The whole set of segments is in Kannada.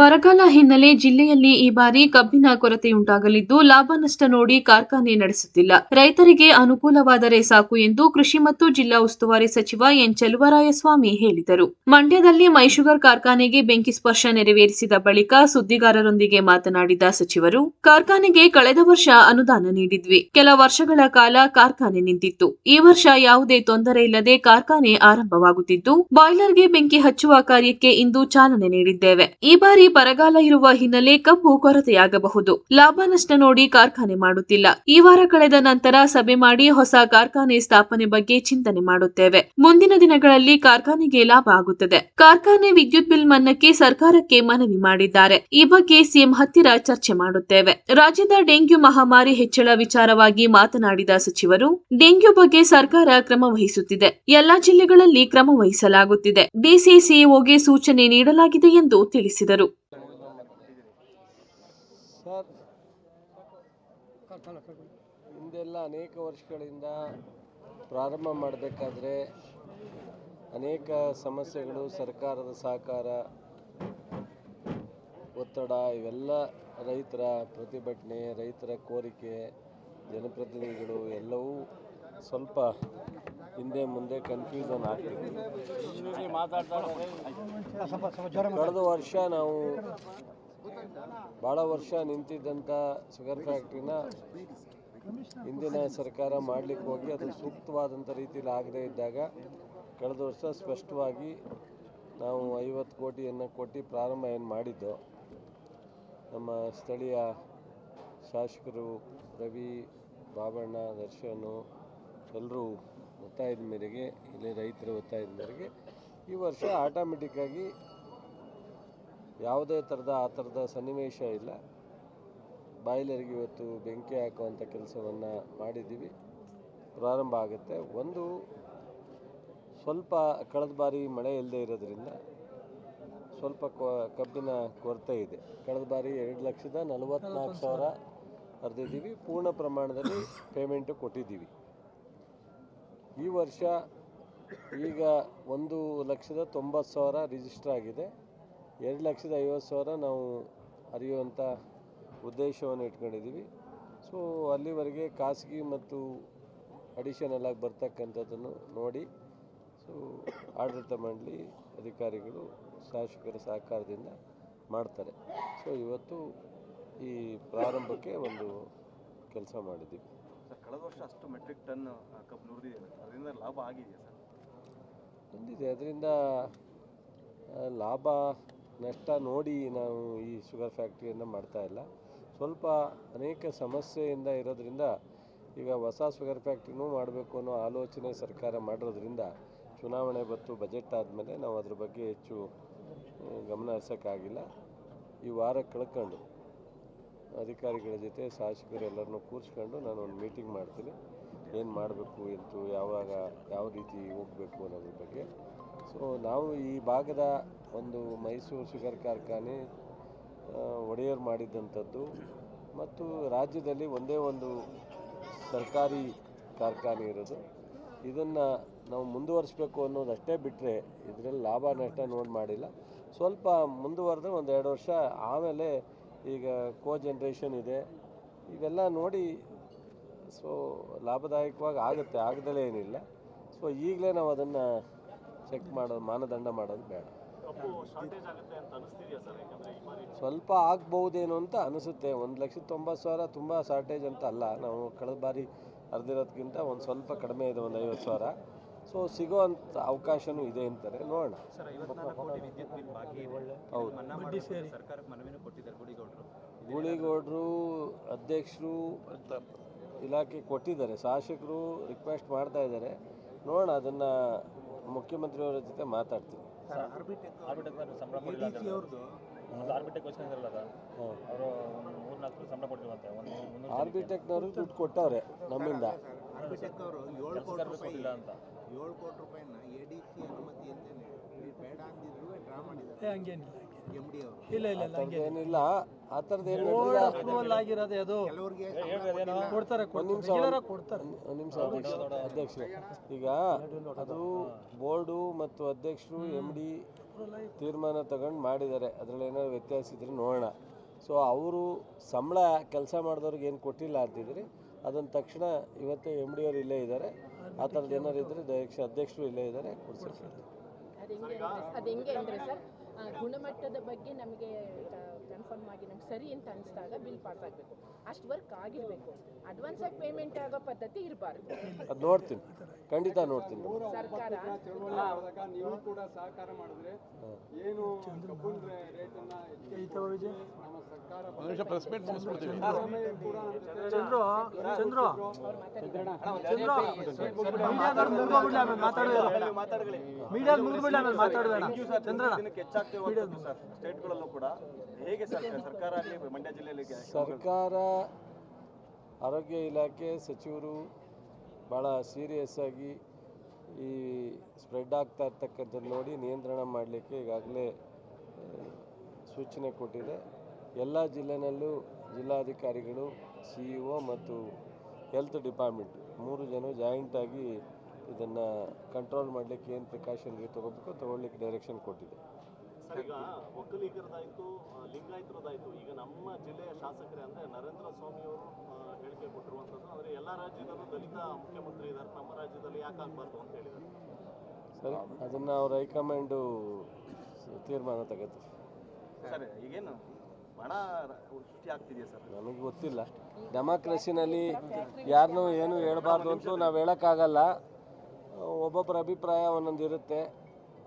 ಬರಗಾಲ ಹಿನ್ನೆಲೆ ಜಿಲ್ಲೆಯಲ್ಲಿ ಈ ಬಾರಿ ಕಬ್ಬಿನ ಕೊರತೆಯುಂಟಾಗಲಿದ್ದು ಲಾಭ ನಷ್ಟ ನೋಡಿ ಕಾರ್ಖಾನೆ ನಡೆಸುತ್ತಿಲ್ಲ. ರೈತರಿಗೆ ಅನುಕೂಲವಾದರೆ ಸಾಕು ಎಂದು ಕೃಷಿ ಮತ್ತು ಜಿಲ್ಲಾ ಉಸ್ತುವಾರಿ ಸಚಿವ ಎನ್. ಚಲುವರಾಯಸ್ವಾಮಿ ಹೇಳಿದರು. ಮಂಡ್ಯದಲ್ಲಿ ಮೈಶುಗರ್ ಕಾರ್ಖಾನೆಗೆ ಬೆಂಕಿ ಸ್ಪರ್ಶ ನೆರವೇರಿಸಿದ ಬಳಿಕ ಸುದ್ದಿಗಾರರೊಂದಿಗೆ ಮಾತನಾಡಿದ ಸಚಿವರು, ಕಾರ್ಖಾನೆಗೆ ಕಳೆದ ವರ್ಷ ಅನುದಾನ ನೀಡಿದ್ವಿ. ಕೆಲ ವರ್ಷಗಳ ಕಾಲ ಕಾರ್ಖಾನೆ ನಿಂತಿತ್ತು. ಈ ವರ್ಷ ಯಾವುದೇ ತೊಂದರೆ ಇಲ್ಲದೆ ಕಾರ್ಖಾನೆ ಆರಂಭವಾಗುತ್ತಿದ್ದು, ಬಾಯ್ಲರ್ಗೆ ಬೆಂಕಿ ಹಚ್ಚುವ ಕಾರ್ಯಕ್ಕೆ ಇಂದು ಚಾಲನೆ ನೀಡಿದ್ದೇವೆ. ಈ ಬಾರಿ ಬರಗಾಲ ಇರುವ ಹಿನ್ನೆಲೆ ಕಬ್ಬು ಕೊರತೆಯಾಗಬಹುದು. ಲಾಭ ನಷ್ಟ ನೋಡಿ ಕಾರ್ಖಾನೆ ಮಾಡುತ್ತಿಲ್ಲ. ಈ ವಾರ ಕಳೆದ ನಂತರ ಸಭೆ ಮಾಡಿ ಹೊಸ ಕಾರ್ಖಾನೆ ಸ್ಥಾಪನೆ ಬಗ್ಗೆ ಚಿಂತನೆ ಮಾಡುತ್ತೇವೆ. ಮುಂದಿನ ದಿನಗಳಲ್ಲಿ ಕಾರ್ಖಾನೆಗೆ ಲಾಭ ಆಗುತ್ತದೆ. ಕಾರ್ಖಾನೆ ವಿದ್ಯುತ್ ಬಿಲ್ ಮನ್ನಕ್ಕೆ ಸರ್ಕಾರಕ್ಕೆ ಮನವಿ ಮಾಡಿದ್ದಾರೆ. ಈ ಬಗ್ಗೆ ಸಿಎಂ ಹತ್ತಿರ ಚರ್ಚೆ ಮಾಡುತ್ತೇವೆ. ರಾಜ್ಯದ ಡೆಂಗ್ಯೂ ಮಹಾಮಾರಿ ಹೆಚ್ಚಳ ವಿಚಾರವಾಗಿ ಮಾತನಾಡಿದ ಸಚಿವರು, ಡೆಂಗ್ಯೂ ಬಗ್ಗೆ ಸರ್ಕಾರ ಕ್ರಮ ವಹಿಸುತ್ತಿದೆ. ಎಲ್ಲಾ ಜಿಲ್ಲೆಗಳಲ್ಲಿ ಕ್ರಮ ವಹಿಸಲಾಗುತ್ತಿದೆ. ಡಿಸಿಸಿಒಗೆ ಸೂಚನೆ ನೀಡಲಾಗಿದೆ ಎಂದು ತಿಳಿಸಿದರು ಸರ್ ಹಿಂದೆಲ್ಲ ಅನೇಕ ವರ್ಷಗಳಿಂದ ಪ್ರಾರಂಭ ಮಾಡಬೇಕಾದ್ರೆ ಅನೇಕ ಸಮಸ್ಯೆಗಳು ಸರ್ಕಾರದ ಸಹಕಾರ ಒತ್ತಡ ಇವೆಲ್ಲ ರೈತರ ಪ್ರತಿಭಟನೆ ರೈತರ ಕೋರಿಕೆ ಜನಪ್ರತಿನಿಧಿಗಳು ಎಲ್ಲವೂ ಸ್ವಲ್ಪ ಹಿಂದೆ ಮುಂದೆ ಕನ್ಫ್ಯೂಷನ್ ಆಗ್ತಿದೆ. ಕಳೆದ ವರ್ಷ ನಾವು ಭಾಳ ವರ್ಷ ನಿಂತಿದ್ದಂಥ ಶುಗರ್ ಫ್ಯಾಕ್ಟ್ರಿನ ಹಿಂದಿನ ಸರ್ಕಾರ ಮಾಡಲಿಕ್ಕೆ ಹೋಗಿ ಅದು ಸೂಕ್ತವಾದಂಥ ರೀತಿಯಲ್ಲಿ ಆಗದೇ ಇದ್ದಾಗ ಕಳೆದ ವರ್ಷ ಸ್ಪಷ್ಟವಾಗಿ ನಾವು ಐವತ್ತು ಕೋಟಿಯನ್ನು ಕೊಟ್ಟು ಪ್ರಾರಂಭ ಏನು ಮಾಡಿದ್ದು. ನಮ್ಮ ಸ್ಥಳೀಯ ಶಾಸಕರು ರವಿ ಬಾಬಣ್ಣ, ದರ್ಶನು ಎಲ್ಲರೂ ಒತ್ತಾಯದ ಮೇರೆಗೆ, ಇಲ್ಲಿ ರೈತರ ಒತ್ತಾಯದ ಮೇರೆಗೆ ಈ ವರ್ಷ ಆಟೋಮೆಟಿಕ್ಕಾಗಿ ಯಾವುದೇ ಥರದ ಆ ಥರದ ಸನ್ನಿವೇಶ ಇಲ್ಲ. ಬಾಯ್ಲರಿಗೆ ಇವತ್ತು ಬೆಂಕಿ ಹಾಕುವಂಥ ಕೆಲಸವನ್ನು ಮಾಡಿದ್ದೀವಿ. ಪ್ರಾರಂಭ ಆಗುತ್ತೆ. ಒಂದು ಸ್ವಲ್ಪ ಕಳೆದ ಬಾರಿ ಮಳೆ ಇಲ್ಲದೆ ಇರೋದ್ರಿಂದ ಸ್ವಲ್ಪ ಕಬ್ಬಿನ ಕೊರತೆ ಇದೆ. ಕಳೆದ ಬಾರಿ ಎರಡು ಲಕ್ಷದ ನಲವತ್ತ್ನಾಲ್ಕು ಸಾವಿರ ಕರೆದಿದ್ದೀವಿ ಪೂರ್ಣ ಪ್ರಮಾಣದಲ್ಲಿ ಪೇಮೆಂಟು ಕೊಟ್ಟಿದ್ದೀವಿ. ಈ ವರ್ಷ ಈಗ ಒಂದು ಲಕ್ಷದ ತೊಂಬತ್ತು ಸಾವಿರ ರಿಜಿಸ್ಟರ್ ಆಗಿದೆ. ಎರಡು ಲಕ್ಷದ ಐವತ್ತು ಸಾವಿರ ನಾವು ಅರಿಯುವಂಥ ಉದ್ದೇಶವನ್ನು ಇಟ್ಕೊಂಡಿದ್ದೀವಿ. ಸೊ ಅಲ್ಲಿವರೆಗೆ ಖಾಸಗಿ ಮತ್ತು ಅಡಿಷನಲ್ ಆಗಿ ಬರ್ತಕ್ಕಂಥದ್ದನ್ನು ನೋಡಿ ಸೊ ಆಡಳಿತ ಮಂಡಳಿ ಅಧಿಕಾರಿಗಳು ಶಾಸಕರ ಸಹಕಾರದಿಂದ ಮಾಡ್ತಾರೆ. ಸೊ ಇವತ್ತು ಈ ಪ್ರಾರಂಭಕ್ಕೆ ಒಂದು ಕೆಲಸ ಮಾಡಿದ್ದೀವಿ. ಸರ್ ಕಳೆದ ವರ್ಷ ಅಷ್ಟು ಮೆಟ್ರಿಕ್ ಟನ್ ಕಬ್ಬು ನುರಿದಿದೆ ಅದರಿಂದ ಲಾಭ ಆಗಿದೆಯಾ ಸರ್? ಬಂದಿದೆ ಅದರಿಂದ ಲಾಭ ನಷ್ಟ ನೋಡಿ ನಾವು ಈ ಶುಗರ್ ಫ್ಯಾಕ್ಟ್ರಿಯನ್ನು ಮಾಡ್ತಾ ಇಲ್ಲ. ಸ್ವಲ್ಪ ಅನೇಕ ಸಮಸ್ಯೆಯಿಂದ ಇರೋದ್ರಿಂದ ಈಗ ಹೊಸ ಶುಗರ್ ಫ್ಯಾಕ್ಟ್ರಿನೂ ಮಾಡಬೇಕು ಅನ್ನೋ ಆಲೋಚನೆ ಸರ್ಕಾರ ಮಾಡಿರೋದ್ರಿಂದ ಚುನಾವಣೆ ಬತ್ತು ಬಜೆಟ್ ಆದಮೇಲೆ ನಾವು ಅದ್ರ ಬಗ್ಗೆ ಹೆಚ್ಚು ಗಮನ ಹರಿಸೋಕ್ಕಾಗಿಲ್ಲ. ಈ ವಾರ ಕಳ್ಕೊಂಡು ಅಧಿಕಾರಿಗಳ ಜೊತೆ ಶಾಸಕರು ಎಲ್ಲರನ್ನೂ ಕೂರಿಸ್ಕೊಂಡು ನಾನು ಒಂದು ಮೀಟಿಂಗ್ ಮಾಡ್ತೀನಿ. ಏನು ಮಾಡಬೇಕು, ಎಂತು, ಯಾವಾಗ, ಯಾವ ರೀತಿ ಹೋಗಬೇಕು ಅನ್ನೋದ್ರ ಬಗ್ಗೆ. ಸೊ ನಾವು ಈ ಭಾಗದ ಒಂದು ಮೈಸೂರು ಶುಗರ್ ಕಾರ್ಖಾನೆ ಒಡೆಯರ್ ಮಾಡಿದ್ದಂಥದ್ದು ಮತ್ತು ರಾಜ್ಯದಲ್ಲಿ ಒಂದೇ ಒಂದು ಸರ್ಕಾರಿ ಕಾರ್ಖಾನೆ ಇರೋದು. ಇದನ್ನು ನಾವು ಮುಂದುವರಿಸ್ಬೇಕು ಅನ್ನೋದಷ್ಟೇ ಬಿಟ್ಟರೆ ಇದರಲ್ಲಿ ಲಾಭ ನಷ್ಟ ನೋಡಿ ಮಾಡಿಲ್ಲ. ಸ್ವಲ್ಪ ಮುಂದುವರೆದ್ರೆ ಒಂದು ಎರಡು ವರ್ಷ ಆಮೇಲೆ ಈಗ ಕೋ ಜನ್ರೇಷನ್ ಇದೆ. ಇವೆಲ್ಲ ನೋಡಿ ಸೊ ಲಾಭದಾಯಕವಾಗಿ ಆಗುತ್ತೆ, ಆಗದಲೇ ಏನಿಲ್ಲ. ಸೊ ಈಗಲೇ ನಾವು ಅದನ್ನು ಚೆಕ್ ಮಾಡೋದು, ಮಾನದಂಡ ಮಾಡೋದು ಬೇಡ. ಸ್ವಲ್ಪ ಆಗ್ಬಹುದೇನೋ ಅಂತ ಅನಿಸುತ್ತೆ. ಒಂದು ಲಕ್ಷದ ತೊಂಬತ್ತು ಸಾವಿರ ತುಂಬ ಶಾರ್ಟೇಜ್ ಅಂತ ಅಲ್ಲ. ನಾವು ಕಳೆದ ಬಾರಿ ಹರಿದಿರೋದ್ಕಿಂತ ಒಂದು ಸ್ವಲ್ಪ ಕಡಿಮೆ ಇದೆ ಒಂದು ಐವತ್ತು ಸಾವಿರ. ಸೊ ಸಿಗೋವಂಥ ಅವಕಾಶನೂ ಇದೆ ಅಂತಾರೆ. ನೋಡೋಣ. ಸರ್ ಐವತ್ನಾಲ್ಕು ಕೋಟಿ ವಿದ್ಯುತ್ ಬಿಲ್ ಬಾಕಿ ಇದೆ. ಹೌದು. ಮನ್ನಾ ಮಾಡಿ ಸರ್ಕಾರಕ್ಕೆ ಮನವಿನೂ ಕೊಟ್ಟಿದ್ದಾರೆ ಗುಡಿಗೌಡರು. ಗೂಳಿಗೌಡರು ಅಧ್ಯಕ್ಷರು ಇಲಾಖೆ ಕೊಟ್ಟಿದ್ದಾರೆ. ಶಾಸಕರು ರಿಕ್ವೆಸ್ಟ್ ಮಾಡ್ತಾ ಇದ್ದಾರೆ. ನೋಡೋಣ ಅದನ್ನು ಮುಖ್ಯಮಂತ್ರಿಯವರ ಜೊತೆ ಮಾತಾಡ್ತೀನಿ. ಸಂಬಳ ಆರ್ಬಿಟೆಕ್ ಯೋಚನೆ ಹಾಂ ಅವರು ಒಂದು ಮೂರ್ನಾಲ್ಕು ಸಂಬಳ ಕೊಟ್ಟಿರುವಂತೆ ಒಂದು ಮುನ್ನೂರು ಆರ್ ಬಿ ಟೆಕ್ನವರು ದುಡ್ಡು ಕೊಟ್ಟವ್ರೆ ನಮ್ಮಿಂದ. ಆರ್ಬಿಟೆಕ್ ಅವರು ಏಳು ಕೋಟಿ ರೂಪಾಯಿ ಇಲ್ಲ ಅಂತ. ಏಳು ಕೋಟಿ ರೂಪಾಯಿನ ಎ ಡಿ ಸಿ ಅನುಮತಿ ಅಂತೇನೆ ಇವ್ರು ಬೇಡ ಅಂದಿದ್ರು ಡ್ರಾ ಮಾಡಿದ್ದಾರೆ. ಹಂಗೇನಿಲ್ಲ. ಇಲ್ಲ ಇಲ್ಲ ಇಲ್ಲ ಹಂಗೆ ಏನಿಲ್ಲ ಆ ಥರದ್ದು ಏನು ಅಪ್ರೂವಲ್ ಆಗಿರೋದೇ ಅದು. ಕೊಡ್ತಾರೆ ಒಂದು ನಿಮಿಷ ಕೊಡ್ತಾರೆ. ಒಂದು ನಿಮಿಷ ಅಧ್ಯಕ್ಷ ಅಧ್ಯಕ್ಷರು. ಈಗ ಅದು ಬೋರ್ಡು ಮತ್ತು ಅಧ್ಯಕ್ಷರು ಎಂ ಡಿ ತೀರ್ಮಾನ ತಗೊಂಡು ಮಾಡಿದ್ದಾರೆ. ಅದರಲ್ಲಿ ಏನಾದ್ರು ವ್ಯತ್ಯಾಸ ಇದ್ರೆ ನೋಡೋಣ. ಸೊ ಅವರು ಸಂಬಳ ಕೆಲಸ ಮಾಡಿದವ್ರಿಗೆ ಏನು ಕೊಟ್ಟಿಲ್ಲ ಅಂತಿದ್ರಿ. ಅದನ್ನ ತಕ್ಷಣ ಇವತ್ತೇ ಎಂ ಡಿ ಅವರು ಇಲ್ಲೇ ಇದ್ದಾರೆ ಆ ಥರದ್ದು ಏನಾರು ಇದ್ದರೆ ದಯಕ್ಷ ಅಧ್ಯಕ್ಷರು ಇಲ್ಲೇ ಇದ್ದಾರೆ ಕೊಡ್ಸಕ್ಕೆ ಗುಣಮಟ್ಟದ ಬಗ್ಗೆ ನಮಗೆ ಕನ್ಫರ್ಮ್ ಆಗಿ ನಮ್ಗೆ ಸರಿ ಅಂತ ಅನಿಸಿದಾಗ ಬಿಲ್ ಪಾಸ್ ಆಗಬೇಕು. ಅಷ್ಟು ವರ್ಕ್ ಆಗಿರಬೇಕು. ಅಡ್ವಾನ್ಸ್ ಆಗಿ ಪೇಮೆಂಟ್ ಆಗೋ ಪದ್ಧತಿ ಇರಬಾರ್ದು. ಅದು ನೋಡ್ತೀನಿ. ಖಂಡಿತ ನೋಡ್ತೀನಿ. ಸರ್ಕಾರ. ನೀವು ಕೂಡ ಸಹಕಾರ ಮಾಡಿದ್ರೆ ಏನು ಚಂದ್ರು ಚಂದ್ರು ಮೀಡಿಯಾದ ಮುಗ್ದ್ಬಿಡ್ಲಿ ಆಮೇಲೆ ಮಾತಾಡೋಣ ಚಂದ್ರಣ್ಣ. ದಿನಕ್ಕೆ ಹೆಚ್ಚಾಗ್ತಿರುವಂಥದ್ದು ಸರ್. ಸ್ಟೇಟ್ಗಳಲ್ಲೂ ಕೂಡ ಹೇಗೆ ಸರ್ ಸರ್ಕಾರ ಆಗಲಿ ಮಂಡ್ಯ ಜಿಲ್ಲೆಯಲ್ಲಿ ಸರ್ಕಾರ ಆರೋಗ್ಯ ಇಲಾಖೆ ಸಚಿವರು ಭಾಳ ಸೀರಿಯಸ್ ಆಗಿ ಈ ಸ್ಪ್ರೆಡ್ ಆಗ್ತಾ ಇರ್ತಕ್ಕಂಥದ್ದು ನೋಡಿ ನಿಯಂತ್ರಣ ಮಾಡಲಿಕ್ಕೆ ಈಗಾಗಲೇ ಸೂಚನೆ ಕೊಟ್ಟಿದೆ. ಎಲ್ಲ ಜಿಲ್ಲೆನಲ್ಲೂ ಜಿಲ್ಲಾಧಿಕಾರಿಗಳು ಸಿ ಇ ಒ ಮತ್ತು ಹೆಲ್ತ್ ಡಿಪಾರ್ಟ್ಮೆಂಟ್ ಮೂರು ಜನ ಜಾಯಿಂಟಾಗಿ ಇದನ್ನು ಕಂಟ್ರೋಲ್ ಮಾಡಲಿಕ್ಕೆ ಏನು ಪ್ರಿಕಾಷನ್ಗೆ ತೊಗೋಬೇಕು ತೊಗೊಳ್ಲಿಕ್ಕೆ ಡೈರೆಕ್ಷನ್ ಕೊಟ್ಟಿದೆ. ಈಗ ಒಕ್ಕಲಿಗರದಾಯ್ತು ಲಿಂಗಾಯತರದಾಯ್ತು. ಈಗ ನಮ್ಮ ಜಿಲ್ಲೆಯ ಶಾಸಕರೇ ಅಂದ್ರೆ ನರೇಂದ್ರ ಸ್ವಾಮಿ ಅವರು ಹೇಳಿಕೆ ಕೊಟ್ಟಿರುವಂಥದ್ದು. ಅಂದ್ರೆ ಎಲ್ಲ ರಾಜ್ಯದಲ್ಲೂ ದಲಿತ ಮುಖ್ಯಮಂತ್ರಿ ಇದ್ದಾರೆ. ನಮ್ಮ ರಾಜ್ಯದಲ್ಲಿ ಯಾಕೆ ಆಗ್ಬಾರ್ದು ಅಂತ ಹೇಳಿದ್ದಾರೆ? ಸರಿ ಅದನ್ನು ಅವ್ರ ಹೈಕಮಾಂಡು ತೀರ್ಮಾನ ತಗತ್ತೆ ಸರ್ ಈಗೇನು? ಸೃಷ್ಟಿ ಆಗ್ತಿದೆಯಾ ಸರ್? ನನಗೆ ಗೊತ್ತಿಲ್ಲ. ಡೆಮಾಕ್ರಸಿನಲ್ಲಿ ಯಾರನ್ನೂ ಏನು ಹೇಳಬಾರ್ದು ಅಂತೂ ನಾವು ಹೇಳೋಕ್ಕಾಗಲ್ಲ. ಒಬ್ಬೊಬ್ಬರ ಅಭಿಪ್ರಾಯ ಒಂದೊಂದು ಇರುತ್ತೆ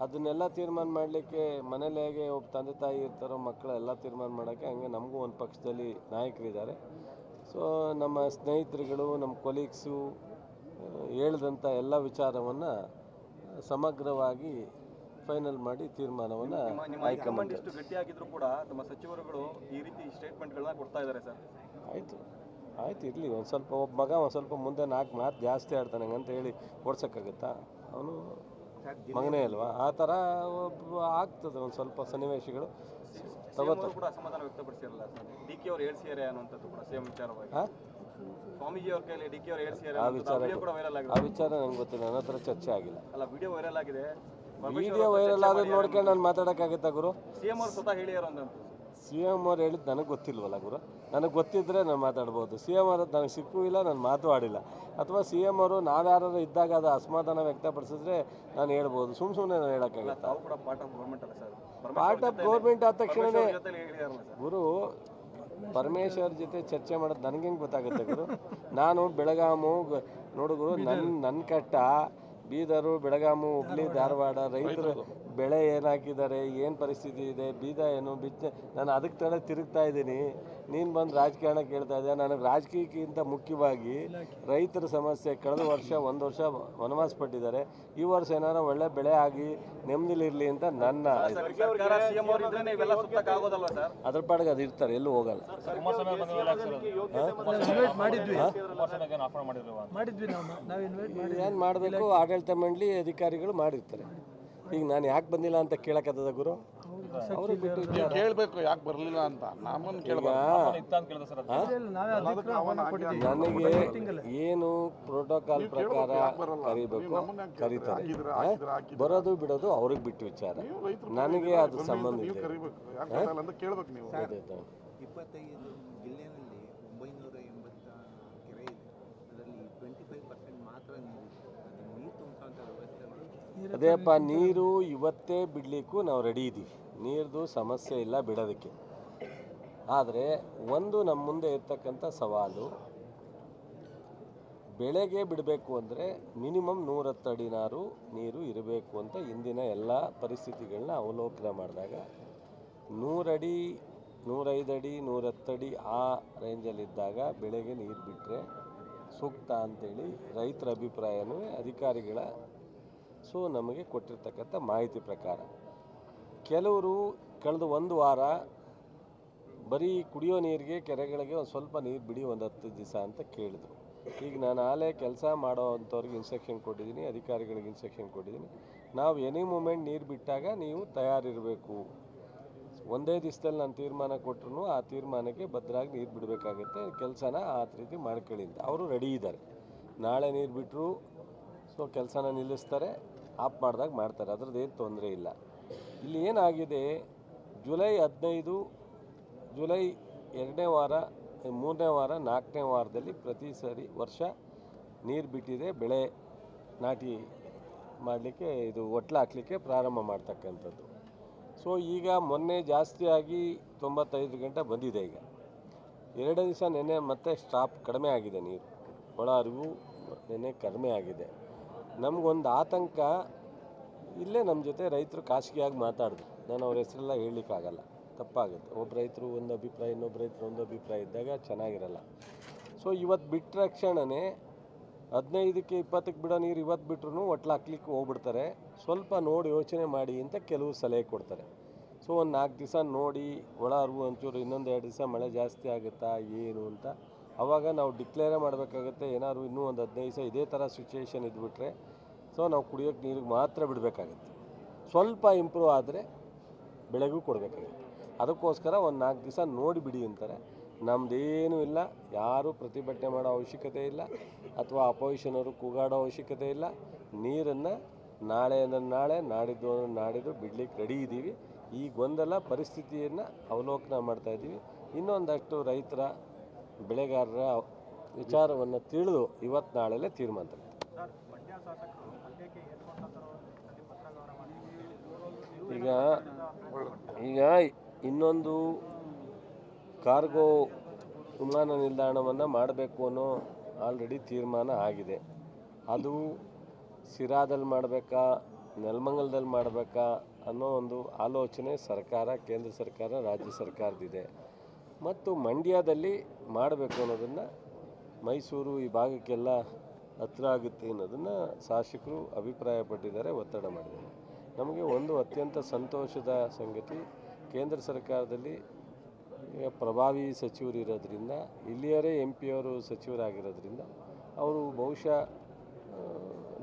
ಅದನ್ನೆಲ್ಲ ತೀರ್ಮಾನ ಮಾಡಲಿಕ್ಕೆ ಮನೇಲಿ ಹೇಗೆ ಒಬ್ಬ ತಂದೆ ತಾಯಿ ಇರ್ತಾರೋ ಮಕ್ಕಳೆಲ್ಲ ತೀರ್ಮಾನ ಮಾಡೋಕ್ಕೆ ಹಂಗೆ ನಮಗೂ ಒಂದು ಪಕ್ಷದಲ್ಲಿ ನಾಯಕರಿದ್ದಾರೆ. ಸೊ ನಮ್ಮ ಸ್ನೇಹಿತರುಗಳು ನಮ್ಮ ಕೊಲೀಗ್ಸು ಹೇಳ್ದಂಥ ಎಲ್ಲ ವಿಚಾರವನ್ನು ಸಮಗ್ರವಾಗಿ ಫೈನಲ್ ಮಾಡಿ ತೀರ್ಮಾನವನ್ನು ನಿಮ್ಮ ನಿಮ್ಮ ಹೈಕಮಾಂಡ್ ಗಟ್ಟಿಯಾಗಿದ್ರು ಕೂಡ ತಮ್ಮ ಸಚಿವರುಗಳು ಈ ರೀತಿ ಸ್ಟೇಟ್ಮೆಂಟ್ಗಳನ್ನ ಕೊಡ್ತಾ ಇದ್ದಾರೆ ಸರ್. ಆಯಿತು. ಆಯ್ತು ಇರಲಿ. ಒಂದು ಸ್ವಲ್ಪ ಒಬ್ಬ ಮಗ ಒಂದು ಸ್ವಲ್ಪ ಮುಂದೆ ನಾಲ್ಕು ಮಾತು ಜಾಸ್ತಿ ಆಡ್ತಾನೆ ಹಂಗಂತ ಹೇಳಿ ಓಡ್ಸೋಕ್ಕಾಗತ್ತಾ? ಅವನು ಮಗನೇ ಅಲ್ವಾ? ಆ ಥರ ಒಬ್ಬ ಆಗ್ತದೆ ಒಂದು ಸ್ವಲ್ಪ ಸನ್ನಿವೇಶಗಳು. ತಗೋತಾರೆ. ಕೂಡ ಅಸಮಾಧಾನ ವ್ಯಕ್ತಪಡಿಸಿರಲ್ಲ ಸರ್? ಡಿ ಕೆ ಅವರು ಹೇಳ್ಸಿದ್ದಾರೆ ಅನ್ನುವಂಥದ್ದು ಕೂಡ ಸೇಮ್ ವಿಚಾರವಾಗಿ. ಸ್ವಾಮೀಜಿ ಅವ್ರ ಕೈಯಲ್ಲಿ ಡಿ ಕೆ ಅವರು ಹೇಳ್ಸಿದ್ದಾರೆ ಆ ವಿಚಾರ ಕೂಡ ವೈರಲ್ ಆಗಿದೆ. ಆ ವಿಚಾರ ನಂಗೆ ಗೊತ್ತಿಲ್ಲ ನನ್ನ ಹತ್ರ ಚರ್ಚೆ ಆಗಿಲ್ಲ. ಅಲ್ಲ ವಿಡಿಯೋ ವೈರಲ್ ಆಗಿದೆ. ವಿಡಿಯೋ ವೈರಲ್ ಆದ್ರೆ ನೋಡ್ಕೊಂಡು ನಾನು ಮಾತಾಡೋಕ್ಕಾಗುತ್ತಾ ಗುರು? ಸಿಎಂ ಅವರು ಸ್ವತಃ ಹೇಳಿದಾರೆ ಅಂದಂತು ಸಿ ಎಂ ಅವ್ರು ಹೇಳಿದ್ದು ನನಗೆ ಗೊತ್ತಿಲ್ವಲ್ಲ ಗುರು? ನನಗೆ ಗೊತ್ತಿದ್ದರೆ ನಾನು ಮಾತಾಡ್ಬೋದು. ಸಿ ಎಂ ಅವ್ರದ್ದು ನನಗೆ ಸಿಕ್ಕೂ ಇಲ್ಲ ನಾನು ಮಾತು ಆಡಿಲ್ಲ ಅಥವಾ ಸಿ ಎಂ ಅವರು ನಾವ್ಯಾರು ಇದ್ದಾಗ ಅದು ಅಸಮಾಧಾನ ವ್ಯಕ್ತಪಡಿಸಿದ್ರೆ ನಾನು ಹೇಳ್ಬೋದು. ಸುಮ್ಮ ಸುಮ್ಮನೆ ನಾನು ಹೇಳೋಕ್ಕಾಗತ್ತಾ? ತಾವು ಕೂಡ ಪಾರ್ಟ್ ಆಫ್ ಗೌರ್ಮೆಂಟ್ ಅಲ್ಲ ಸರ್. ಪಾರ್ಟ್ ಆಫ್ ಗೌರ್ಮೆಂಟ್ ಆದ ಸರ್? ಗುರು ಪರಮೇಶ್ವರ್ ಜೊತೆ ಚರ್ಚೆ ಮಾಡೋದು ನನಗೆ ಹೆಂಗೆ ಗೊತ್ತಾಗುತ್ತೆ ಗುರು? ನಾನು ಬೆಳಗಾಮು ಗ- ನೋಡು ಗುರು ನನ್ನ ನನ್ನ ಕಟ್ಟ ಬೀದರು ಬೆಳಗಾಮು ಹುಬ್ಳಿ ಧಾರವಾಡ ರೈತರು. ಬೆಳೆ ಏನು ಹಾಕಿದ್ದಾರೆ ಏನು ಪರಿಸ್ಥಿತಿ ಇದೆ ಬೀದ ಏನು ಬಿತ್ತ ನಾನು ಅದಕ್ಕೆ ತಡೆ ತಿರುಗ್ತಾ ಇದ್ದೀನಿ. ನೀನು ಬಂದು ರಾಜಕಾರಣ ಕೇಳ್ತಾ ಇದ್ದೆ ನನಗೆ ರಾಜಕೀಯಕ್ಕಿಂತ ಮುಖ್ಯವಾಗಿ ರೈತರ ಸಮಸ್ಯೆ ಕಳೆದ ವರ್ಷ ಒಂದು ವರ್ಷ ವನವಾಸ ಪಟ್ಟಿದ್ದಾರೆ ಈ ವರ್ಷ ಏನಾರ ಒಳ್ಳೆ ಬೆಳೆ ಆಗಿ ನೆಮ್ಮದಿಲಿರಲಿ ಅಂತ ನನ್ನ ಸರ್ಕಾರ ಸಿಎಂ ಅವರು ಇದ್ರೆ ಇವೆಲ್ಲ ಆಗೋದಲ್ವಾ ಸರ್? ಅದ್ರ ಪಾಡಿಗೆ ಅದು ಇರ್ತಾರೆ ಎಲ್ಲೂ ಹೋಗಲ್ಲ. ಇನ್ವೈಟ್ ಮಾಡಿದ್ವಿ. ಮಾಡಿದ್ವಿ ನಾವು ನಾವು ಇನ್ವೈಟ್ ಮಾಡಿ ಏನು ಮಾಡಬೇಕು ಆಡಳಿತ ಮಂಡಳಿ ಅಧಿಕಾರಿಗಳು ಮಾಡಿರ್ತಾರೆ. ಈಗ ನಾನು ಯಾಕೆ ಬಂದಿಲ್ಲ ಅಂತ ಕೇಳಕತ್ತದ ಗುರು? ಅವರು ಬಿಟ್ಟು ಕೇಳಬೇಕು ಯಾಕೆ ಬರಲಿಲ್ಲ ಅಂತ. ನಮ್ಮನ್ನು ಕೇಳಬೇಕು. ನಾವೇ ನನಗೆ ಏನು ಪ್ರೋಟೋಕಾಲ್ ಪ್ರಕಾರ ಕರಿಬೇಕು? ಕರೀತಾರೆ. ಬರೋದು ಬಿಡೋದು ಅವ್ರಿಗೆ ಬಿಟ್ಟು ವಿಚಾರ. ನನಗೆ ಅದು ಸಂಬಂಧ ಇದೆ ಕರಿಬೇಕು ಯಾಕೆ ಬರಲ್ಲ ಅಂತ ಕೇಳ್ಬೇಕು ನೀವು ಇದೆ, ಇದೆ. ಇಪ್ಪತ್ತೈದು ಜಿಲ್ಲೆಯಲ್ಲಿ ಒಂಬೈನೂರ ಎಂಬತ್ತ ಕೆರೆ ಇದೆ ಅದರಲ್ಲಿ ಟ್ವೆಂಟಿ ಫೈವ್ ಪರ್ಸೆಂಟ್ ಮಾತ್ರ ನೀರಿದೆ ಅದು ನೀರು ತುಂಬಿಸೋಂಥ ವ್ಯವಸ್ಥೆಗಳು ಅದೇಪ್ಪ ನೀರು ಇವತ್ತೇ ಬಿಡಲಿಕ್ಕೂ ನಾವು ರೆಡಿ ಇದ್ದೀವಿ ನೀರ್ದು ಸಮಸ್ಯೆ ಇಲ್ಲ ಬಿಡೋದಕ್ಕೆ. ಆದರೆ ಒಂದು ನಮ್ಮ ಮುಂದೆ ಇರ್ತಕ್ಕಂಥ ಸವಾಲು, ಬೆಳೆಗೆ ಬಿಡಬೇಕು ಅಂದರೆ ಮಿನಿಮಮ್ ನೂರತ್ತು ಅಡಿ ನಾರು ಇರಬೇಕು ಅಂತ ಇಂದಿನ ಎಲ್ಲ ಪರಿಸ್ಥಿತಿಗಳನ್ನ ಅವಲೋಕನ ಮಾಡಿದಾಗ ನೂರಡಿ ನೂರೈದು ಅಡಿ ನೂರತ್ತಡಿ ಆ ರೇಂಜಲ್ಲಿದ್ದಾಗ ಬೆಳೆಗೆ ನೀರು ಬಿಟ್ಟರೆ ಸೂಕ್ತ ಅಂತೇಳಿ ರೈತರ ಅಭಿಪ್ರಾಯವೇ ಅಧಿಕಾರಿಗಳ ಸೊ ನಮಗೆ ಕೊಟ್ಟಿರ್ತಕ್ಕಂಥ ಮಾಹಿತಿ ಪ್ರಕಾರ. ಕೆಲವರು ಕಳೆದ ಒಂದು ವಾರ ಬರೀ ಕುಡಿಯೋ ನೀರಿಗೆ ಕೆರೆಗಳಿಗೆ ಒಂದು ಸ್ವಲ್ಪ ನೀರು ಬಿಡಿ ಒಂದು ಹತ್ತು ದಿವಸ ಅಂತ ಕೇಳಿದರು. ಈಗ ನಾನು ಆಲೇ ಕೆಲಸ ಮಾಡೋ ಅಂಥವ್ರಿಗೆ ಇನ್ಸ್ಟ್ರಕ್ಷನ್ ಕೊಟ್ಟಿದ್ದೀನಿ, ಅಧಿಕಾರಿಗಳಿಗೆ ಇನ್ಸ್ಟ್ರಕ್ಷನ್ ಕೊಟ್ಟಿದ್ದೀನಿ. ನಾವು ಎನಿ ಮೂಮೆಂಟ್ ನೀರು ಬಿಟ್ಟಾಗ ನೀವು ತಯಾರಿರಬೇಕು. ಒಂದೇ ದಿವಸದಲ್ಲಿ ನಾನು ತೀರ್ಮಾನ ಕೊಟ್ಟರು ಆ ತೀರ್ಮಾನಕ್ಕೆ ಭದ್ರಾಗಿ ನೀರು ಬಿಡಬೇಕಾಗುತ್ತೆ, ಕೆಲಸನ ಆ ರೀತಿ ಮಾಡ್ಕೊಳ್ಳಿ ಅಂತ. ಅವರು ರೆಡಿ ಇದ್ದಾರೆ ನಾಳೆ ನೀರು ಬಿಟ್ಟರು ಸೊ ಕೆಲಸನ ನಿಲ್ಲಿಸ್ತಾರೆ. ಆಫ್ ಮಾಡಿದಾಗ ಮಾಡ್ತಾರೆ. ಅದ್ರದ್ದು ಏನು ತೊಂದರೆ ಇಲ್ಲ. ಇಲ್ಲಿ ಏನಾಗಿದೆ, ಜುಲೈ ಹದಿನೈದು, ಜುಲೈ ಎರಡನೇ ವಾರ, ಮೂರನೇ ವಾರ, ನಾಲ್ಕನೇ ವಾರದಲ್ಲಿ ಪ್ರತಿ ಸರಿ ವರ್ಷ ನೀರು ಬಿಟ್ಟಿದೆ, ಬೆಳೆ ನಾಟಿ ಮಾಡಲಿಕ್ಕೆ ಇದು ಒಟ್ಲು ಹಾಕಲಿಕ್ಕೆ ಪ್ರಾರಂಭ ಮಾಡ್ತಕ್ಕಂಥದ್ದು. ಸೊ ಈಗ ಮೊನ್ನೆ ಜಾಸ್ತಿಯಾಗಿ ತೊಂಬತ್ತೈದು ಗಂಟೆ ಬಂದಿದೆ ಈಗ. ಎರಡು ದಿವಸ ನೆನ್ನೆ ಮತ್ತೆ ಸ್ಟಾಪ್ ಕಡಿಮೆ ಆಗಿದೆ ನೀರು. ಒಳ ಹರಿವು ನೆನ್ನೆ ಕಡಿಮೆ ಆಗಿದೆ. ನಮಗೊಂದು ಆತಂಕ ಇಲ್ಲೇ ನಮ್ಮ ಜೊತೆ ರೈತರು ಖಾಸಗಿಯಾಗಿ ಮಾತಾಡಿದ್ರು ನಾನು ಅವ್ರ ಹೆಸರೆಲ್ಲ ಹೇಳಲಿಕ್ಕಾಗಲ್ಲ. ತಪ್ಪಾಗುತ್ತೆ. ಒಬ್ಬ ರೈತರು ಒಂದು ಅಭಿಪ್ರಾಯ, ಇನ್ನೊಬ್ಬ ರೈತರು ಒಂದು ಅಭಿಪ್ರಾಯ ಇದ್ದಾಗ ಚೆನ್ನಾಗಿರಲ್ಲ. ಸೊ ಇವತ್ತು ಬಿಟ್ಟ ತಕ್ಷಣವೇ ಹದಿನೈದಕ್ಕೆ ಇಪ್ಪತ್ತಕ್ಕೆ ಬಿಡೋ ನೀರು ಇವತ್ತು ಬಿಟ್ರು ಒಟ್ಲು ಹಾಕ್ಲಿಕ್ಕೆ ಹೋಗ್ಬಿಡ್ತಾರೆ. ಸ್ವಲ್ಪ ನೋಡಿ ಯೋಚನೆ ಮಾಡಿ ಅಂತ ಕೆಲವು ಸಲಹೆ ಕೊಡ್ತಾರೆ. ಸೊ ಒಂದು ನಾಲ್ಕು ದಿವಸ ನೋಡಿ, ಒಳ ಅರಿವು ಒಂಚೂರು ಇನ್ನೊಂದು ಎರಡು ದಿವಸ ಮಳೆ ಜಾಸ್ತಿ ಆಗುತ್ತಾ, ಏನು ಅಂತ ಆವಾಗ ನಾವು ಡಿಕ್ಲೇರೇ ಮಾಡಬೇಕಾಗುತ್ತೆ, ಏನಾದ್ರು ಇನ್ನೂ ಒಂದು ಹದಿನೈದು ದಿವಸ ಇದೇ ಥರ ಸಿಚುವೇಶನ್ ಇದ್ಬಿಟ್ರೆ ಸೊ ನಾವು ಕುಡಿಯೋಕ್ಕೆ ನೀರಿಗೆ ಮಾತ್ರ ಬಿಡಬೇಕಾಗುತ್ತೆ. ಸ್ವಲ್ಪ ಇಂಪ್ರೂವ್ ಆದರೆ ಬೆಳೆಗೂ ಕೊಡಬೇಕಾಗುತ್ತೆ. ಅದಕ್ಕೋಸ್ಕರ ಒಂದು ನಾಲ್ಕು ದಿವಸ ನೋಡಿ ಬಿಡಿ ಅಂತಾರೆ. ನಮ್ಮದೇನೂ ಇಲ್ಲ, ಯಾರೂ ಪ್ರತಿಭಟನೆ ಮಾಡೋ ಅವಶ್ಯಕತೆ ಇಲ್ಲ, ಅಥವಾ ಅಪೋಸಿಷನ್ ಅವರು ಕೂಗಾಡೋ ಅವಶ್ಯಕತೆ ಇಲ್ಲ. ನೀರನ್ನು ನಾಳೆ ಅಂದರೆ ನಾಳೆ, ನಾಡಿದ್ದು ಅಂದ್ರೆ ನಾಡಿದ್ದು ಬಿಡ್ಲಿಕ್ಕೆ ರೆಡಿ ಇದ್ದೀವಿ. ಈ ಗೊಂದಲ ಪರಿಸ್ಥಿತಿಯನ್ನು ಅವಲೋಕನ ಮಾಡ್ತಾಯಿದ್ದೀವಿ ಇನ್ನೊಂದಷ್ಟು ರೈತರ ಬೆಳೆಗಾರರ ವಿಚಾರವನ್ನು ತಿಳಿದು ಇವತ್ತು ನಾಳೆಲ್ಲೇ ತೀರ್ಮಾನ. ಈಗ ಈಗ ಇನ್ನೊಂದು ಕಾರ್ಗೋ ವಿಮಾನ ನಿಲ್ದಾಣವನ್ನು ಮಾಡಬೇಕು ಅನ್ನೋ ಆಲ್ರೆಡಿ ತೀರ್ಮಾನ ಆಗಿದೆ. ಅದು ಸಿರಾದಲ್ಲಿ ಮಾಡಬೇಕಾ ನೆಲಮಂಗಲದಲ್ಲಿ ಮಾಡಬೇಕಾ ಅನ್ನೋ ಒಂದು ಆಲೋಚನೆ ಸರ್ಕಾರ ಕೇಂದ್ರ ಸರ್ಕಾರ ರಾಜ್ಯ ಸರ್ಕಾರದಿದೆ ಮತ್ತು ಮಂಡ್ಯದಲ್ಲಿ ಮಾಡಬೇಕು ಅನ್ನೋದನ್ನು ಮೈಸೂರು ಈ ಭಾಗಕ್ಕೆಲ್ಲ ಹತ್ರ ಆಗುತ್ತೆ ಅನ್ನೋದನ್ನು ಶಾಸಕರು ಅಭಿಪ್ರಾಯಪಟ್ಟಿದ್ದಾರೆ ಒತ್ತಡ ಮಾಡಿದ್ದಾರೆ. ನಮಗೆ ಒಂದು ಅತ್ಯಂತ ಸಂತೋಷದ ಸಂಗತಿ ಕೇಂದ್ರ ಸರ್ಕಾರದಲ್ಲಿ ಪ್ರಭಾವಿ ಸಚಿವರು ಇರೋದ್ರಿಂದ ಇಲ್ಲಿಯರೇ ಎಂ ಪಿಯವರು ಸಚಿವರಾಗಿರೋದ್ರಿಂದ ಅವರು ಬಹುಶಃ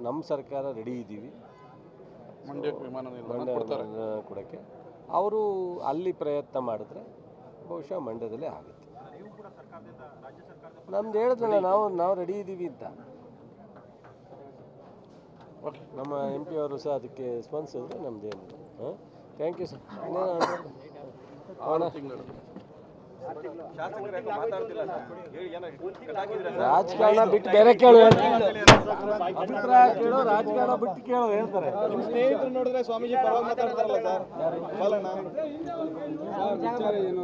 ನಮ್ಮ ಸರ್ಕಾರ ರೆಡಿ ಇದ್ದೀವಿ. ಮಂಡ್ಯ ಕೊಡೋಕ್ಕೆ. ಅವರು ಅಲ್ಲಿ ಪ್ರಯತ್ನ ಮಾಡಿದ್ರೆ ಬಹುಶಃ ಮಂಡ್ಯದಲ್ಲೇ ಆಗುತ್ತೆ. ನಮ್ದು ಹೇಳಿದ್ರಲ್ಲ ನಾವು ನಾವು ರೆಡಿ ಇದ್ದೀವಿ ಅಂತ. ನಮ್ಮ ಎಂ ಪಿ ಅವರು ಸಹ ಅದಕ್ಕೆ ಸ್ಪಂದಿಸಿದ್ರು ನಮ್ದೇನಿಲ್ಲ ಹಾಂ? ಥ್ಯಾಂಕ್ ಯು ಸರ್ ಏನೋ ರಾಜಕಾರಣ ಬಿಟ್ಟು ಬೇರೆ ಕೇಳು ಅಭಿಪ್ರಾಯ ಕೇಳು ರಾಜಕಾರಣ ಬಿಟ್ಟು ಕೇಳು ಹೇಳ್ತಾರೆ. ಸ್ನೇಹಿತರು ನೋಡಿದ್ರೆ ಸ್ವಾಮೀಜಿ ಪರವಾಗಿ ಮಾತಾಡ್ತಾರಲ್ಲ ಸರ್. ವಿಚಾರ ಏನು